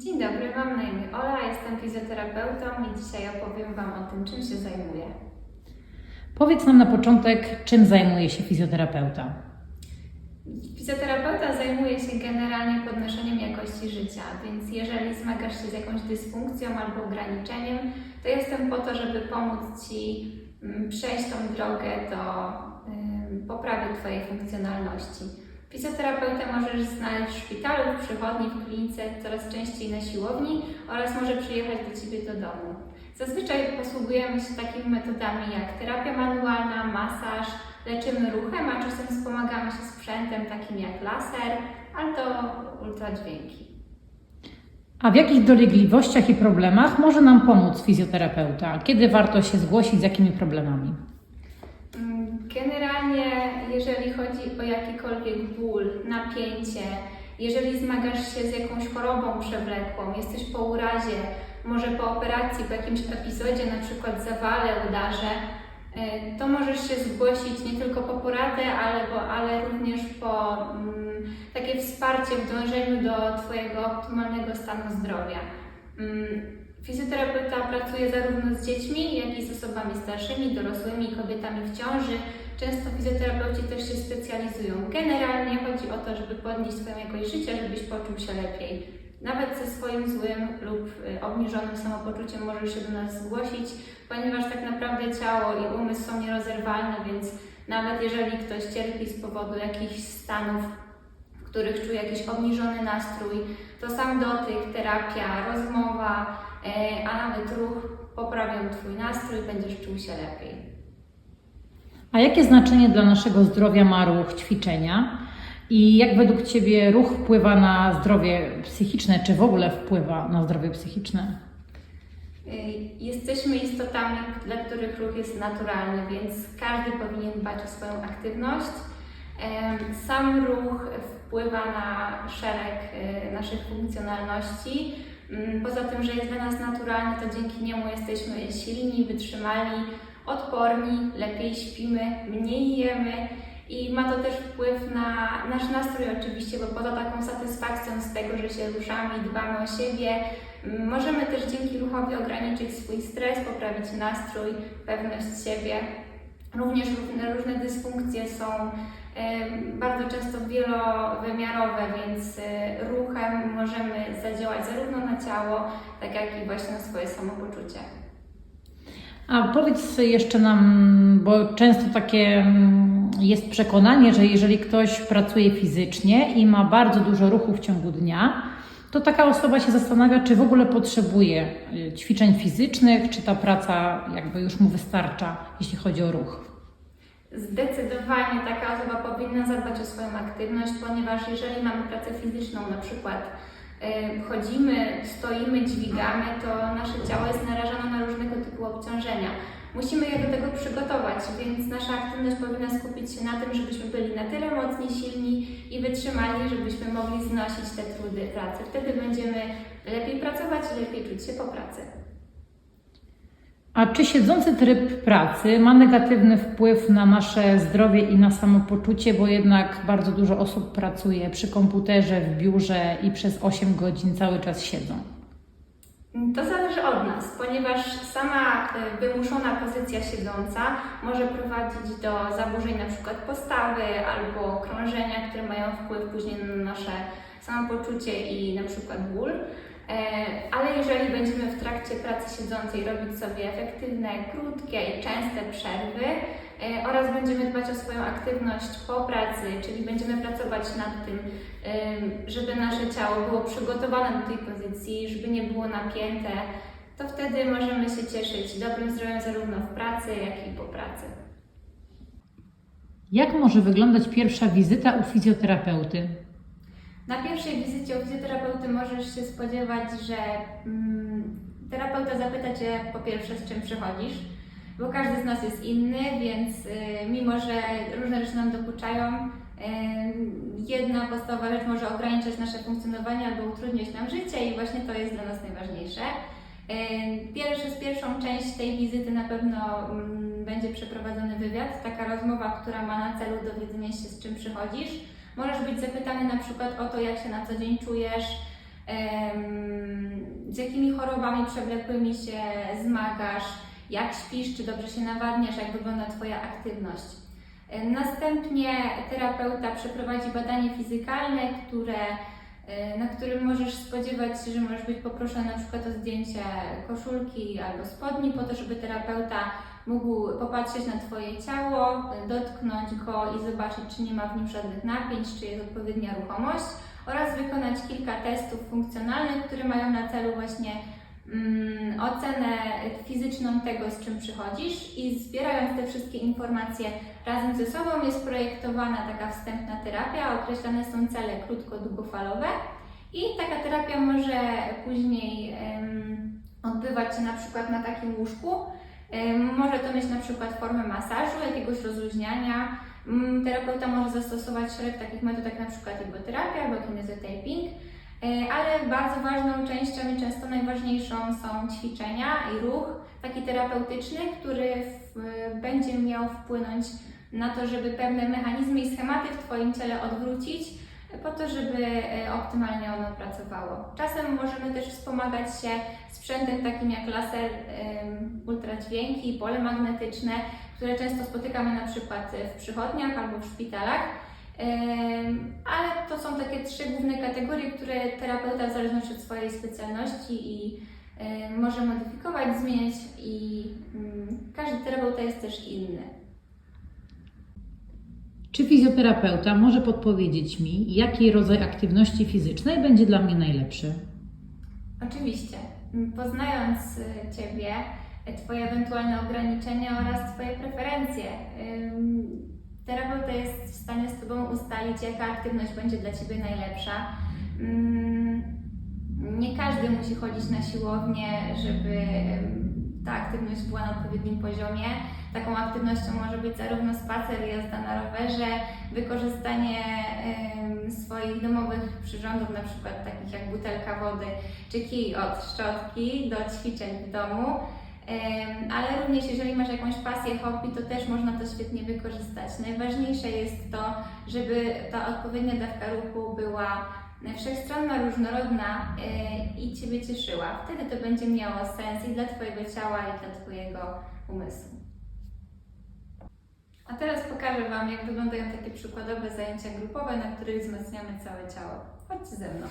Dzień dobry, mam na imię Ola, jestem fizjoterapeutą i dzisiaj opowiem Wam o tym, czym się zajmuję. Powiedz nam na początek, czym zajmuje się fizjoterapeuta. Fizjoterapeuta zajmuje się generalnie podnoszeniem jakości życia, więc jeżeli zmagasz się z jakąś dysfunkcją albo ograniczeniem, to jestem po to, żeby pomóc Ci mm, przejść tą drogę do poprawy Twojej funkcjonalności. Fizjoterapeutę możesz znaleźć w szpitalu, w przychodni, w klinice, coraz częściej na siłowni oraz może przyjechać do Ciebie do domu. Zazwyczaj posługujemy się takimi metodami jak terapia manualna, masaż, leczymy ruchem, a czasem wspomagamy się sprzętem takim jak laser albo ultradźwięki. A w jakich dolegliwościach i problemach może nam pomóc fizjoterapeuta? Kiedy warto się zgłosić, z jakimi problemami? Mm, Generalnie, jeżeli chodzi o jakikolwiek ból, napięcie, jeżeli zmagasz się z jakąś chorobą przewlekłą, jesteś po urazie, może po operacji, po jakimś epizodzie, na przykład zawale, udarze, y, to możesz się zgłosić nie tylko po poradę, ale, bo, ale również po mm, takie wsparcie w dążeniu do Twojego optymalnego stanu zdrowia. Mm, Fizjoterapeuta pracuje zarówno z dziećmi, jak i z osobami starszymi, dorosłymi, kobietami w ciąży. Często fizjoterapeuci też się specjalizują. Generalnie chodzi o to, żeby podnieść swoją jakość życia, żebyś poczuł się lepiej. Nawet ze swoim złym lub y, obniżonym samopoczuciem możesz się do nas zgłosić, ponieważ tak naprawdę ciało i umysł są nierozerwalne, więc nawet jeżeli ktoś cierpi z powodu jakichś stanów, w których czuje jakiś obniżony nastrój, to sam dotyk, terapia, rozmowa, e, a nawet ruch poprawią Twój nastrój, będziesz czuł się lepiej. A jakie znaczenie dla naszego zdrowia ma ruch ćwiczenia? I jak według Ciebie ruch wpływa na zdrowie psychiczne, czy w ogóle wpływa na zdrowie psychiczne? Y, Jesteśmy istotami, dla których ruch jest naturalny, więc każdy powinien dbać o swoją aktywność. Sam ruch wpływa na szereg y, naszych funkcjonalności. Mm, Poza tym, że jest dla nas naturalny, to dzięki niemu jesteśmy silni, wytrzymali, odporni, lepiej śpimy, mniej jemy. I ma to też wpływ na nasz nastrój oczywiście, bo poza taką satysfakcją z tego, że się ruszamy i dbamy o siebie, mm, możemy też dzięki ruchowi ograniczyć swój stres, poprawić nastrój, pewność siebie. Również różne, różne dysfunkcje są bardzo często wielowymiarowe, więc y, ruchem możemy zadziałać zarówno na ciało, tak jak i właśnie na swoje samopoczucie. A powiedz jeszcze nam, bo często takie mm, jest przekonanie, że jeżeli ktoś pracuje fizycznie i ma bardzo dużo ruchu w ciągu dnia, to taka osoba się zastanawia, czy w ogóle potrzebuje y, ćwiczeń fizycznych, czy ta praca jakby już mu wystarcza, jeśli chodzi o ruch. Zdecydowanie taka osoba powinna zadbać o swoją aktywność, ponieważ jeżeli mamy pracę fizyczną, na przykład chodzimy, stoimy, dźwigamy, to nasze ciało jest narażone na różnego typu obciążenia. Musimy je do tego przygotować, więc nasza aktywność powinna skupić się na tym, żebyśmy byli na tyle mocni, silni i wytrzymali, żebyśmy mogli znosić te trudy pracy. Wtedy będziemy lepiej pracować i lepiej czuć się po pracy. A czy siedzący tryb pracy ma negatywny wpływ na nasze zdrowie i na samopoczucie, bo jednak bardzo dużo osób pracuje przy komputerze, w biurze i przez 8 godzin cały czas siedzą? To zależy od nas, ponieważ sama y, wymuszona pozycja siedząca może prowadzić do zaburzeń przykład postawy albo krążenia, które mają wpływ później na nasze samopoczucie i przykład ból. E, Ale jeżeli będziemy w trakcie pracy siedzącej robić sobie efektywne, krótkie i częste przerwy e, oraz będziemy dbać o swoją aktywność po pracy, czyli będziemy pracować nad tym, żeby nasze ciało było przygotowane do tej pozycji, żeby nie było napięte, to wtedy możemy się cieszyć dobrym zdrowiem zarówno w pracy, jak i po pracy. Jak może wyglądać pierwsza wizyta u fizjoterapeuty? Na pierwszej wizycie u fizjoterapeuty możesz się spodziewać, że mm, terapeuta zapyta Cię po pierwsze, z czym przychodzisz, bo każdy z nas jest inny, więc y, mimo, że różne rzeczy nam dokuczają, y, jedna podstawowa rzecz może ograniczać nasze funkcjonowanie albo utrudniać nam życie i właśnie to jest dla nas najważniejsze. Y, Pierwszy, z pierwszą część tej wizyty na pewno mm, będzie przeprowadzony wywiad, taka rozmowa, która ma na celu dowiedzenie się, z czym przychodzisz. Możesz być zapytany na przykład o to, jak się na co dzień czujesz, z jakimi chorobami przewlekłymi się zmagasz, jak śpisz, czy dobrze się nawadniasz, jak wygląda Twoja aktywność. Następnie terapeuta przeprowadzi badanie fizykalne, które, na którym możesz spodziewać się, że możesz być poproszony na przykład o zdjęcie koszulki albo spodni, po to, żeby terapeuta mógł popatrzeć na Twoje ciało, dotknąć go i zobaczyć, czy nie ma w nim żadnych napięć, czy jest odpowiednia ruchomość oraz wykonać kilka testów funkcjonalnych, które mają na celu właśnie mm, ocenę fizyczną tego, z czym przychodzisz i zbierając te wszystkie informacje razem ze sobą jest projektowana taka wstępna terapia, określane są cele krótko-długofalowe i taka terapia może później em, odbywać się na przykład na takim łóżku. Może to mieć na przykład formę masażu, jakiegoś rozluźniania. Mm, Terapeuta może zastosować szereg takich metod, jak na przykład iboterapia albo kinezotaping. Ale bardzo ważną częścią i często najważniejszą są ćwiczenia i ruch taki terapeutyczny, który będzie miał wpłynąć na to, żeby pewne mechanizmy i schematy w Twoim ciele odwrócić, po to, żeby e, optymalnie ono pracowało. Czasem możemy też wspomagać się sprzętem takim jak laser, ultradźwięki, pole magnetyczne, które często spotykamy na przykład w przychodniach albo w szpitalach. Ale to są takie trzy główne kategorie, które terapeuta w zależności od swojej specjalności i em, może modyfikować, zmieniać i mm, każdy terapeuta jest też inny. Czy fizjoterapeuta może podpowiedzieć mi, jaki rodzaj aktywności fizycznej będzie dla mnie najlepszy? Oczywiście. Poznając y, Ciebie, y, Twoje ewentualne ograniczenia oraz Twoje preferencje, terapeuta jest w stanie z Tobą ustalić, jaka aktywność będzie dla Ciebie najlepsza. Ym, Nie każdy musi chodzić na siłownię, żeby ta aktywność była na odpowiednim poziomie. Taką aktywnością może być zarówno spacer, jazda na rowerze, wykorzystanie swoich domowych przyrządów, na przykład takich jak butelka wody czy kij od szczotki do ćwiczeń w domu. Ale również jeżeli masz jakąś pasję, hobby, to też można to świetnie wykorzystać. Najważniejsze jest to, żeby ta odpowiednia dawka ruchu była wszechstronna, różnorodna yy, i Ciebie cieszyła. Wtedy to będzie miało sens i dla Twojego ciała, i dla Twojego umysłu. A teraz pokażę Wam, jak wyglądają takie przykładowe zajęcia grupowe, na których wzmacniamy całe ciało. Chodźcie ze mną.